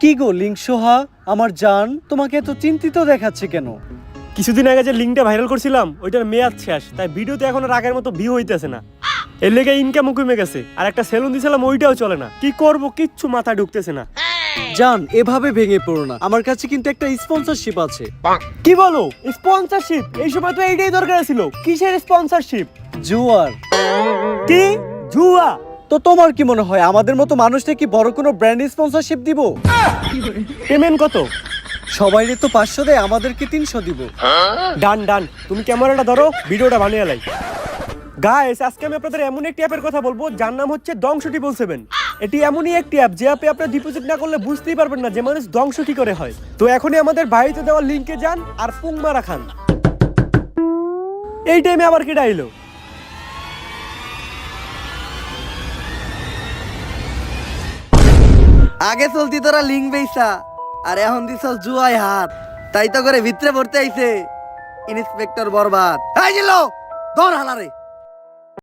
কি গো লিঙ্ক সোহা? আমার জান তোমাকে এত চিন্তিত দেখাচ্ছে কেন? কিছুদিন আগে যে লিঙ্কটা ভাইরাল করছিলাম ওইটার মেয়াদ শেষ তাই ভিডিওতে এখন আর আগের মতো ভিউ হইতেছে না। এর লেগে ইনকামও কমে গেছে আর একটা সেলুন দিছিলাম ওইটাও চলে না। কি করব কিচ্ছু মাথা ঢুকতেছে না। জান এভাবে ভেঙে পড়ো না। আমার কাছে কিন্তু একটা স্পন্সরশিপ আছে। কি বলো? স্পন্সরশিপ এই সময় তো এইটাই দরকার ছিল। কিসের স্পন্সরশিপ জুয়ার। কি? জুয়া? তো তোমার কি মনে হয় আমাদের মতো মানুষটা কি বড় কোনো ব্র্যান্ড স্পন্সরশিপ দিব? পেমেন্ট কত? সবাইরে তো পাঁচশো দেয় আমাদেরকে তিনশো দিব। ডান ডান। তুমি ক্যামেরাটা ধরো ভিডিওটা বানিয়ে লাই। গাইস আজকে আমি আপনাদের এমন একটি অ্যাপের কথা বলব যার নাম হচ্ছে দংশ টিপল সেভেন এটি এমনই একটি অ্যাপ যে অ্যাপে আপনার ডিপোজিট না করলে বুঝতেই পারবেন না যে মানুষ ধ্বংস কি করে হয়। তো এখনই আমাদের বাড়িতে দেওয়া লিঙ্কে যান আর পুং মারা খান। এই টাইমে আবার কেটা এলো? আগে চলতি তোরা লিঙ্ক বেসা আর এখন দিস জুয়াই হাত। তাই তো করে ভিতরে ভর্তি আইছে। ইন্সপেক্টর বরবাদ। এই গেল ধর হালারে।